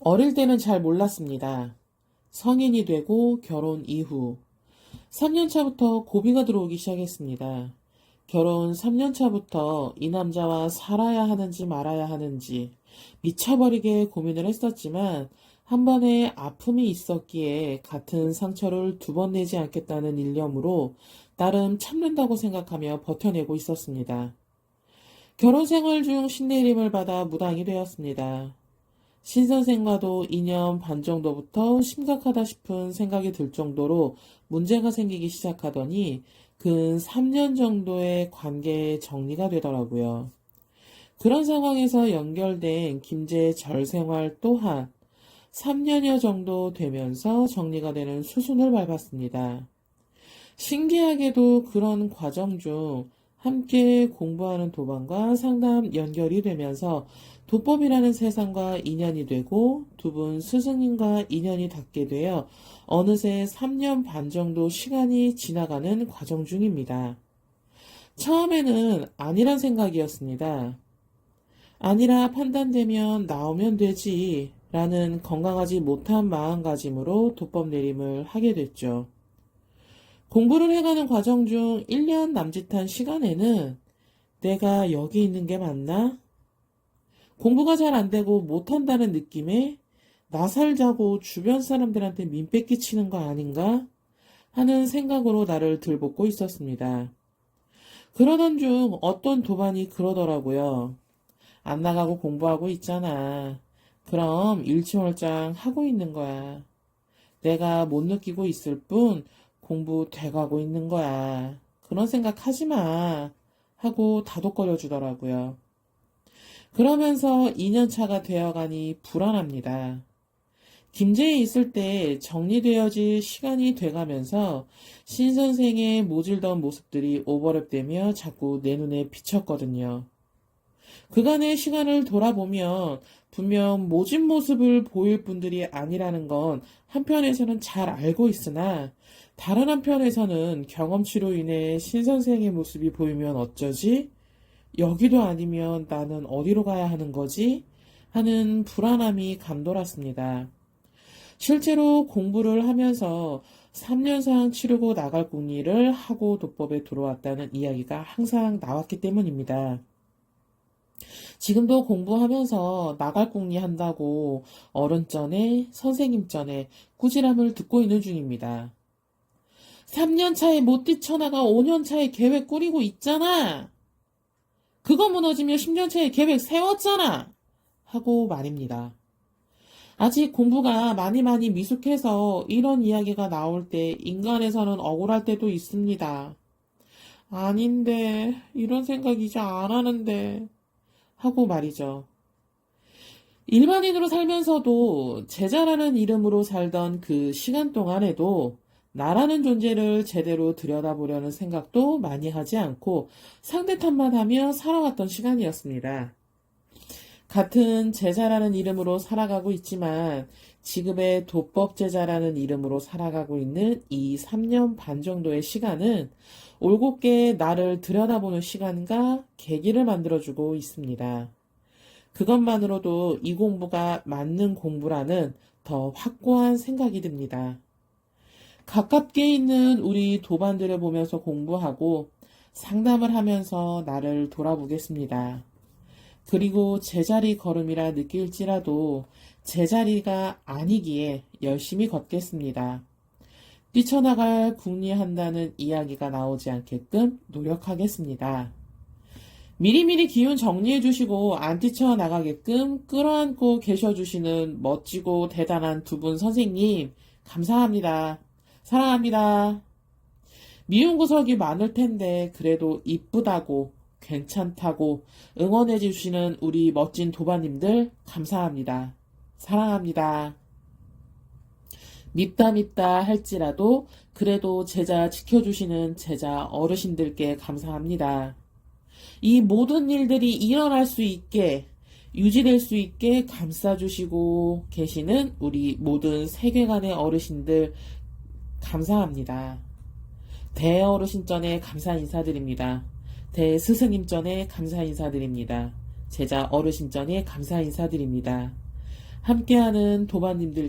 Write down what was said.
어릴 때는 잘 몰랐습니다. 성인이 되고 결혼 이후 3년 차부터 고비가 들어오기 시작했습니다. 결혼 3년 차부터 이 남자와 살아야 하는지 말아야 하는지 미쳐버리게 고민을 했었지만 한 번의 아픔이 있었기에 같은 상처를 두 번 내지 않겠다는 일념으로 나름 참는다고 생각하며 버텨내고 있었습니다. 결혼 생활 중 신내림을 받아 무당이 되었습니다. 신 선생과도 2년 반 정도부터 심각하다 싶은 생각이 들 정도로 문제가 생기기 시작하더니 근 3년 정도의 관계 정리가 되더라고요. 그런 상황에서 연결된 김제의 절생활 또한 3년여 정도 되면서 정리가 되는 수순을 밟았습니다. 신기하게도 그런 과정 중 함께 공부하는 도반과 상담 연결이 되면서 도법이라는 세상과 인연이 되고 두 분 스승님과 인연이 닿게 되어 어느새 3년 반 정도 시간이 지나가는 과정 중입니다. 처음에는 아니란 생각이었습니다. 아니라 판단되면 나오면 되지 라는 건강하지 못한 마음가짐으로 도법 내림을 하게 됐죠. 공부를 해가는 과정 중 1년 남짓한 시간에는 내가 여기 있는 게 맞나? 공부가 잘 안 되고 못한다는 느낌에 나 살자고 주변 사람들한테 민폐 끼치는 거 아닌가? 하는 생각으로 나를 들볶고 있었습니다. 그러던 중 어떤 도반이 그러더라고요. 안 나가고 공부하고 있잖아. 그럼 일치월장 하고 있는 거야. 내가 못 느끼고 있을 뿐 공부 돼가고 있는 거야. 그런 생각 하지 마. 하고 다독거려 주더라고요. 그러면서 2년차가 되어가니 불안합니다. 김제에 있을 때 정리되어질 시간이 돼가면서 신 선생의 모질던 모습들이 오버랩되며 자꾸 내 눈에 비쳤거든요. 그간의 시간을 돌아보면 분명 모진 모습을 보일 분들이 아니라는 건 한편에서는 잘 알고 있으나 다른 한편에서는 경험치로 인해 신 선생의 모습이 보이면 어쩌지? 여기도 아니면 나는 어디로 가야 하는 거지? 하는 불안함이 감돌았습니다. 실제로 공부를 하면서 3년상 치르고 나갈 궁리를 하고 도법에 들어왔다는 이야기가 항상 나왔기 때문입니다. 지금도 공부하면서 나갈 궁리 한다고 어른 전에 선생님 전에 꾸지람을 듣고 있는 중입니다. 3년 차에 못 뛰쳐나가 5년 차에 계획 꾸리고 있잖아. 그거 무너지면 10년 차에 계획 세웠잖아. 하고 말입니다. 아직 공부가 많이 많이 미숙해서 이런 이야기가 나올 때 인간에서는 억울할 때도 있습니다. 아닌데, 이런 생각 이제 안 하는데. 하고 말이죠. 일반인으로 살면서도 제자라는 이름으로 살던 그 시간 동안에도 나라는 존재를 제대로 들여다보려는 생각도 많이 하지 않고 상대 탓만 하며 살아왔던 시간이었습니다. 같은 제자라는 이름으로 살아가고 있지만 지금의 도법 제자라는 이름으로 살아가고 있는 이 3년 반 정도의 시간은 올곧게 나를 들여다보는 시간과 계기를 만들어주고 있습니다. 그것만으로도 이 공부가 맞는 공부라는 더 확고한 생각이 듭니다. 가깝게 있는 우리 도반들을 보면서 공부하고 상담을 하면서 나를 돌아보겠습니다. 그리고 제자리 걸음이라 느낄지라도 제자리가 아니기에 열심히 걷겠습니다. 뛰쳐나갈 궁리한다는 이야기가 나오지 않게끔 노력하겠습니다. 미리미리 기운 정리해 주시고 안 뛰쳐나가게끔 끌어안고 계셔 주시는 멋지고 대단한 두 분 선생님 감사합니다. 사랑합니다. 미운 구석이 많을 텐데 그래도 이쁘다고 괜찮다고 응원해 주시는 우리 멋진 도바님들 감사합니다. 사랑합니다. 밉다 밉다 할지라도 그래도 제자 지켜주시는 제자 어르신들께 감사합니다. 이 모든 일들이 일어날 수 있게 유지될 수 있게 감싸주시고 계시는 우리 모든 세계관의 어르신들 감사합니다. 대어르신전에 감사 인사드립니다. 대스승님전에 감사 인사드립니다. 제자 어르신전에 감사 인사드립니다. 함께하는 도반님들